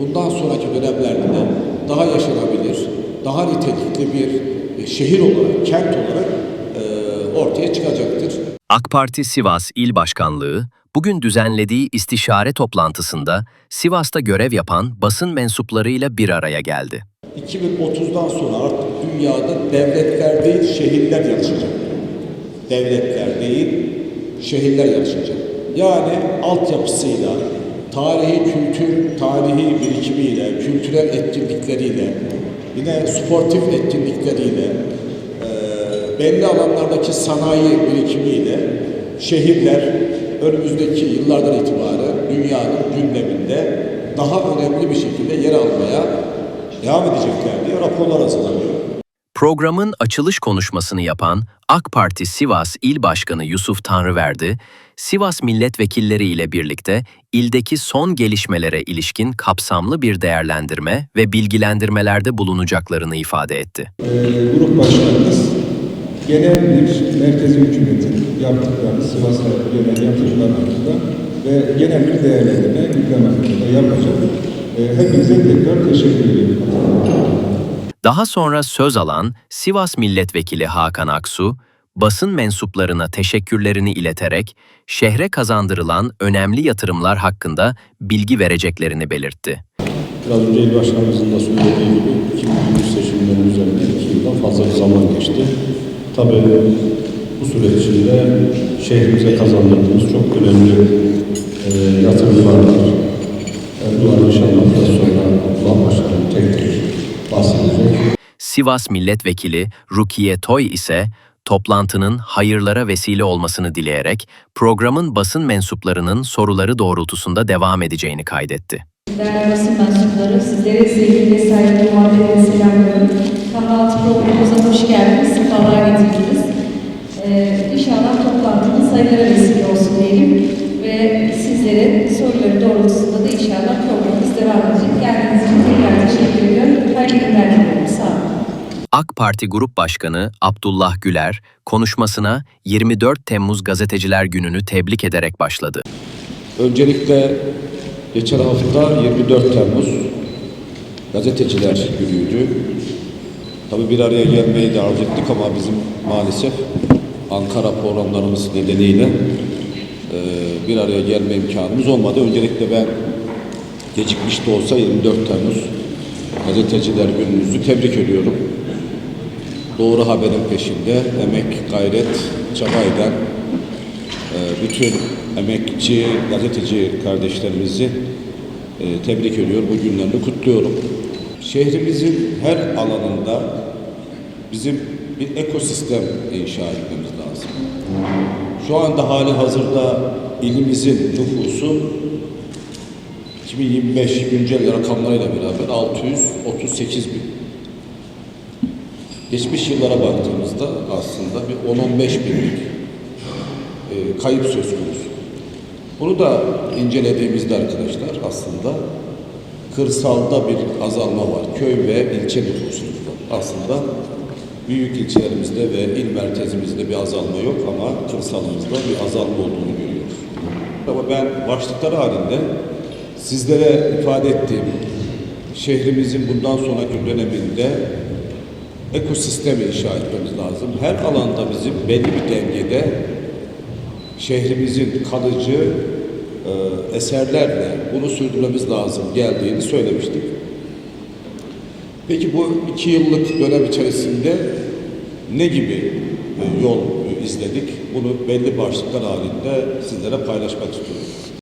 bundan sonraki dönemlerde de daha yaşanabilir, daha nitelikli bir e, şehir olarak, kent olarak e, ortaya çıkacaktır. AK Parti Sivas İl Başkanlığı bugün düzenlediği istişare toplantısında Sivas'ta görev yapan basın mensuplarıyla bir araya geldi. 2030'dan sonra artık dünyada devletler değil şehirler yarışacak. Devletler değil şehirler yarışacak. Yani altyapısıyla, tarihi kültür, tarihi birikimiyle, kültürel etkinlikleriyle, yine sportif etkinlikleriyle, belli alanlardaki sanayi birikimiyle şehirler önümüzdeki yıllardan itibaren dünyanın gündeminde daha önemli bir şekilde yer almaya devam edecekler diye raporlar hazırlanıyor. Programın açılış konuşmasını yapan AK Parti Sivas İl Başkanı Yusuf Tanrıverdi, Sivas milletvekilleri ile birlikte ildeki son gelişmelere ilişkin kapsamlı bir değerlendirme ve bilgilendirmelerde bulunacaklarını ifade etti. Ee, grup başkanımız genel bir merkezi hükümetin yaptıklarını Sivas'a gelen yatırımlar hakkında ve genel bir değerlendirme gündem hakkında yapacak. Ee, hepinize tekrar teşekkür ediyorum. Daha sonra söz alan Sivas Milletvekili Hakan Aksu, basın mensuplarına teşekkürlerini ileterek şehre kazandırılan önemli yatırımlar hakkında bilgi vereceklerini belirtti. Biraz önce il başkanımızın da söylediği gibi 2023 seçimlerinin üzerinde iki yıldan fazla bir zaman geçti. Tabii bu süreç içinde şehrimize kazandırdığımız çok önemli e, yatırımlar var. E, bunlar inşallah biraz sonra Abdullah Başkanım tek tek bahsedecek. Sivas Milletvekili Rukiye Toy ise toplantının hayırlara vesile olmasını dileyerek programın basın mensuplarının soruları doğrultusunda devam edeceğini kaydetti. Değerli basın mensupları, sizlere sevgi ve saygı muhabbetle selamlıyorum. Kahvaltı programımıza hoş geldiniz, sefalar getirdiniz. Ee, inşallah toplantımız hayırlara vesile olsun diyelim ve sizlere soruları doğrultusunda da inşallah programımız devam edecek. Geldiğiniz için tekrar teşekkür ediyorum. Hayırlı günler. AK Parti Grup Başkanı Abdullah Güler konuşmasına 24 Temmuz Gazeteciler Günü'nü tebrik ederek başladı. Öncelikle geçen hafta 24 Temmuz gazeteciler günüydü. Tabii bir araya gelmeyi de arzu ettik ama bizim maalesef Ankara programlarımız nedeniyle e, bir araya gelme imkanımız olmadı. Öncelikle ben gecikmiş de olsa 24 Temmuz gazeteciler gününüzü tebrik ediyorum. Doğru haberin peşinde emek, gayret, çabayla e, bütün emekçi, gazeteci kardeşlerimizi e, tebrik ediyor, bu günlerini kutluyorum. Şehrimizin her alanında bizim bir ekosistem inşa etmemiz lazım. Şu anda hali hazırda ilimizin nüfusu 2025 güncel rakamlarıyla beraber 638 bin. Geçmiş yıllara baktığımızda aslında bir 10-15 binlik e, kayıp söz konusu. Bunu da incelediğimizde arkadaşlar aslında kırsalda bir azalma var. Köy ve ilçe nüfusunda. Aslında büyük ilçelerimizde ve il merkezimizde bir azalma yok ama kırsalımızda bir azalma olduğunu görüyoruz. Ama ben başlıkları halinde sizlere ifade ettiğim şehrimizin bundan sonraki döneminde ekosistem inşa etmemiz lazım. Her alanda bizim belli bir dengede şehrimizin kalıcı e, eserlerle bunu sürdürmemiz lazım geldiğini söylemiştik. Peki bu iki yıllık dönem içerisinde ne gibi e, yol e, izledik? Bunu belli başlıklar halinde sizlere paylaşmak istiyorum.